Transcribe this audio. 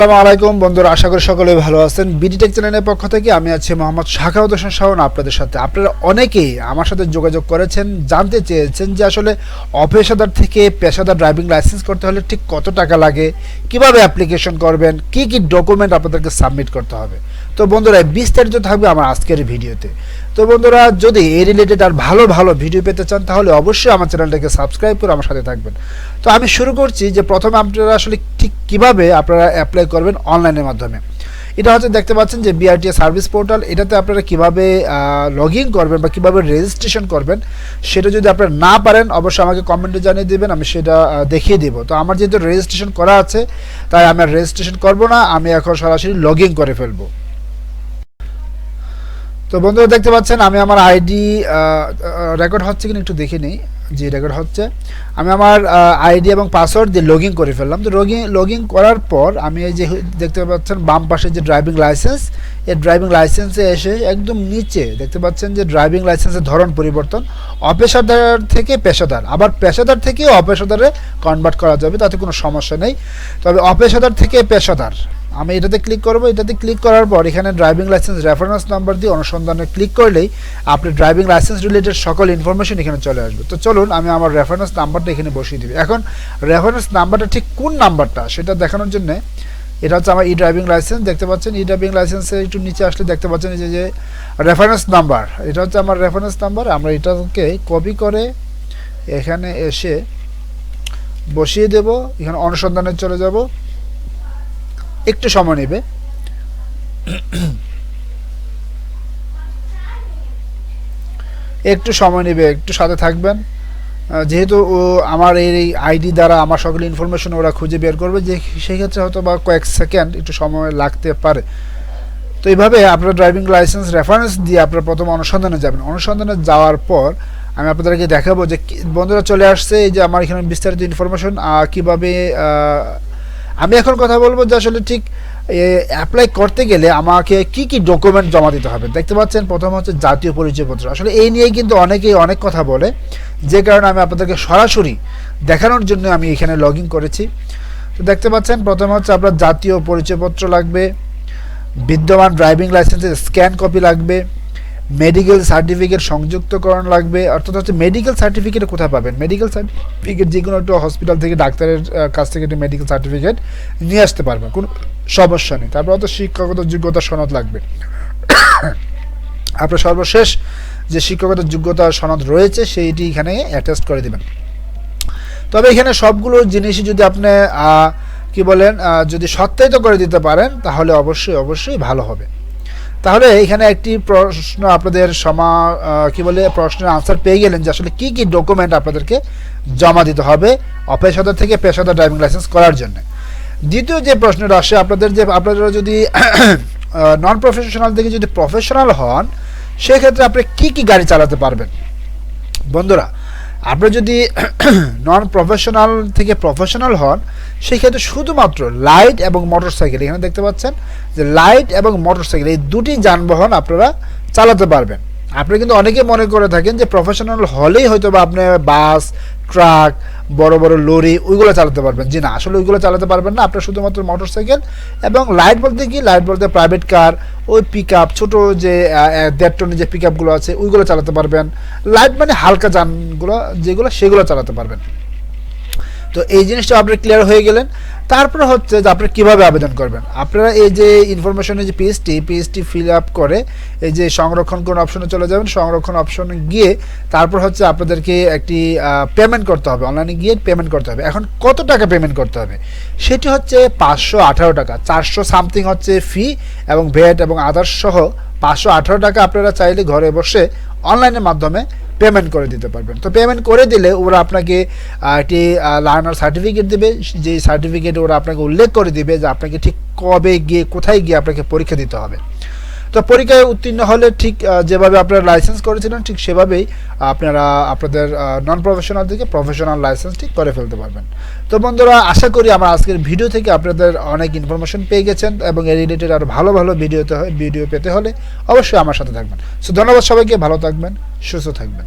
আসসালামু আলাইকুম। বন্ধুরা, আশা করি সকলে ভালো আছেন। বিডিটেক চ্যানেলের পক্ষ থেকে আমি আছি মোহাম্মদ শাখাউদ হোসেন শাহন আপনাদের সাথে। আপনারা অনেকেই আমার সাথে যোগাযোগ করেছেন, জানতে চেয়েছেন যে আসলে অপেশাদার থেকে পেশাদার ড্রাইভিং লাইসেন্স করতে হলে ঠিক কত টাকা লাগে, কীভাবে অ্যাপ্লিকেশন করবেন, কি কি ডকুমেন্ট আপনাদেরকে সাবমিট করতে হবে। তো বন্ধুরা বিস্তারিত থাকবে আমার আজকের ভিডিওতে। তো বন্ধুরা, যদি এই রিলেটেড আর ভালো ভালো ভিডিও পেতে চান, তাহলে অবশ্যই আমার চ্যানেলটাকে সাবস্ক্রাইব করে আমার সাথে থাকবেন। তো আমি শুরু করছি যে প্রথমে আপনারা আসলে ঠিক কীভাবে আপনারা অ্যাপ্লাই করবেন অনলাইনের মাধ্যমে। এটা হচ্ছে দেখতে পাচ্ছেন যে বিআরটিএ সার্ভিস পোর্টাল এটাতে আপনারা কীভাবে লগ ইন করবেন বা কীভাবে রেজিস্ট্রেশন করবেন, সেটা যদি আপনারা না পারেন, অবশ্যই আমাকে কমেন্টে জানিয়ে দেবেন, আমি সেটা দেখিয়ে দেবো। তো আমার যেহেতু রেজিস্ট্রেশন করা আছে, তাই আমি রেজিস্ট্রেশন করব না, আমি এখন সরাসরি লগ ইন করে ফেলব। তো বন্ধুরা দেখতে পাচ্ছেন, আমি আমার আইডি রেকর্ড হচ্ছে কিনা একটু দেখে নিই জি রেকর্ড হচ্ছে। আমি আমার আইডি এবং পাসওয়ার্ড দিয়ে লগ করে ফেললাম। তো লগ লগ করার পর আমি এই যে দেখতে পাচ্ছেন, বাম পাশে যে ড্রাইভিং লাইসেন্স এই ড্রাইভিং লাইসেন্সে এসে একদম নিচে দেখতে পাচ্ছেন যে ড্রাইভিং লাইসেন্সের ধরন পরিবর্তন, অপেশাদার থেকে পেশাদার। আবার পেশাদার থেকে অপেশাদারে কনভার্ট করা যাবে, তাতে কোনো সমস্যা নেই। তবে অপেশাদার থেকে পেশাদার। আমি এটাতে ক্লিক করব, এটাতে ক্লিক করার পর এখানে ড্রাইভিং লাইসেন্স রেফারেন্স নাম্বার দিয়ে অনুসন্ধানে ক্লিক করলেই আপনি ড্রাইভিং লাইসেন্স রিলেটেড সকল ইনফরমেশন এখানে চলে আসবে। তো চলুন আমি আমার রেফারেন্স নাম্বারটা এখানে বসিয়ে দিবি এখন রেফারেন্স নাম্বারটা ঠিক কোন নাম্বারটা সেটা দেখানোর জন্য এটা হচ্ছে আমার ই ড্রাইভিং লাইসেন্স দেখতে পাচ্ছেন? ই ড্রাইভিং লাইসেন্সে একটু নিচে আসলে দেখতে পাচ্ছেন যে যে রেফারেন্স নাম্বার এটা হচ্ছে আমার রেফারেন্স নাম্বার আমরা এটাকে কপি করে এখানে এসে বসিয়ে দেব, এখানে অনুসন্ধানে চলে যাব। একটু সময় নেবে। একটু সময় নেবে, একটু সাথে থাকবেন। যেহেতু ও আমার এই আইডি দ্বারা আমার সকল ইনফরমেশন ওরা খুঁজে বের করবে, যে সেই ক্ষেত্রে হয়তো বা কয়েক সেকেন্ড একটু সময় লাগতে পারে। তো এইভাবে আপনার ড্রাইভিং লাইসেন্স রেফারেন্স দিয়ে আপনার প্রথম অনুসন্ধানে যাবেন। অনুসন্ধানে যাওয়ার পর আমি আপনাদেরকে দেখাবো যে বন্ধুরা চলে আসছে, এই যে আমার এখানে বিস্তারিত ইনফরমেশন কীভাবে আমি এখন কথা বলব যে আসলে ঠিক অ্যাপ্লাই করতে গেলে আমাকে কি কি ডকুমেন্ট জমা দিতে হবে? দেখতে পাচ্ছেন, প্রথম হচ্ছে জাতীয় পরিচয়পত্র। আসলে এই নিয়েই কিন্তু অনেকেই অনেক কথা বলে। যে কারণে আমি আপনাদেরকে সরাসরি দেখানোর জন্য আমি এখানে লগ করেছি। তো দেখতে পাচ্ছেন, প্রথম হচ্ছে আপনার জাতীয় পরিচয়পত্র লাগবে, বিদ্যমান ড্রাইভিং লাইসেন্সের স্ক্যান কপি লাগবে মেডিকেল সার্টিফিকেট সংযুক্তকরণ লাগবে, অর্থাৎ হচ্ছে মেডিকেল সার্টিফিকেট কোথায় পাবেন? মেডিকেল সার্টিফিকেট যে কোনো একটা হসপিটাল থেকে ডাক্তারের কাছ থেকে একটা মেডিকেল সার্টিফিকেট নিয়ে আসতে পারবেন, কোনো সমস্যা নেই। তারপর হয়তো শিক্ষাগত যোগ্যতা সনদ লাগবে। আপনার সর্বশেষ যে শিক্ষকতার যোগ্যতা সনদ রয়েছে, সেইটি এখানে অ্যাটাচ করে দেবেন। তবে এখানে সবগুলো জিনিসই যদি আপনি কি বলেন যদি সত্যায়িত করে দিতে পারেন, তাহলে অবশ্যই অবশ্যই ভালো হবে। তাহলে এখানে একটি প্রশ্ন আপনাদের সমা কি বলে, প্রশ্নের আনসার পেয়ে গেলেন যে আসলে কি কি ডকুমেন্ট আপনাদেরকে জমা দিতে হবে অপেশাদার থেকে পেশাদার ড্রাইভিং লাইসেন্স করার জন্য। দ্বিতীয় যে প্রশ্নটা আসে, আপনাদের যে, আপনারা যদি নন প্রফেশনাল থেকে যদি প্রফেশনাল হন, সেক্ষেত্রে আপনি কি কি গাড়ি চালাতে পারবেন? বন্ধুরা আপনি যদি নন প্রফেশনাল থেকে প্রফেশনাল হন সেই ক্ষেত্রে শুধুমাত্র লাইট এবং মোটরসাইকেল এখানে দেখতে পাচ্ছেন যে লাইট এবং মোটরসাইকেল এই দুটি যানবাহন আপনারা চালাতে পারবেন। আপনি কিন্তু অনেকে মনে করে থাকেন যে প্রফেশনাল হলেই হয়তো বা আপনি বাস ট্রাক বড় বড় লরি ওইগুলো চালাতে পারবেন। জি না, আসলে ওইগুলো চালাতে পারবেন না। আপনার শুধুমাত্র মোটর সাইকেল এবং লাইট বলতে কি? লাইট বলতে প্রাইভেট কার ওই পিক আপ ছোটো যে দেড় টনের যে পিক আপগুলো আছে, ওইগুলো চালাতে পারবেন। লাইট মানে হালকা যানগুলো, যেগুলো, সেগুলো চালাতে পারবেন। তো এই জিনিসটা আপনার ক্লিয়ার হয়ে গেলেন। তারপরে হচ্ছে যে আপনারা কীভাবে আবেদন করবেন? আপনারা এই যে ইনফরমেশনের যে পিএসটি পিএসটি ফিল আপ করে এই যে সংরক্ষণ কোন অপশনে চলে যাবেন, সংরক্ষণ অপশনে গিয়ে তারপর হচ্ছে আপনাদেরকে একটি পেমেন্ট করতে হবে। অনলাইনে গিয়ে পেমেন্ট করতে হবে। এখন কত টাকা পেমেন্ট করতে হবে? সেটি হচ্ছে পাঁচশো আঠারো টাকা। চারশো সামথিং হচ্ছে ফি এবং ভ্যাট এবং আদার্স সহ পাঁচশো আঠারো টাকা আপনারা চাইলে ঘরে বসে অনলাইনের মাধ্যমে পেমেন্ট করে দিতে পারবেন। তো পেমেন্ট করে দিলে ওরা আপনাকে একটি লার্নার সার্টিফিকেট দেবে। যে সার্টিফিকেট ওরা আপনাকে উল্লেখ করে দিবে যে আপনাকে ঠিক কবে গিয়ে, কোথায় গিয়ে আপনাকে পরীক্ষা দিতে হবে। তো পরীক্ষায় উত্তীর্ণ হলে ঠিক যেভাবে আপনারা লাইসেন্স করেছিলেন, ঠিক সেভাবেই আপনারা, আপনাদের নন প্রফেশনাল থেকে প্রফেশনাল লাইসেন্স ঠিক করে ফেলতে পারবেন। তো বন্ধুরা, আশা করি আমার আজকের ভিডিও থেকে আপনাদের অনেক ইনফরমেশন পেয়ে গেছেন এবং এর রিলেটেড আরও ভালো ভালো ভিডিওতে ভিডিও পেতে হলে অবশ্যই আমার সাথে থাকবেন। সো ধন্যবাদ সবাইকে, ভালো থাকবেন, সুস্থ থাকবেন।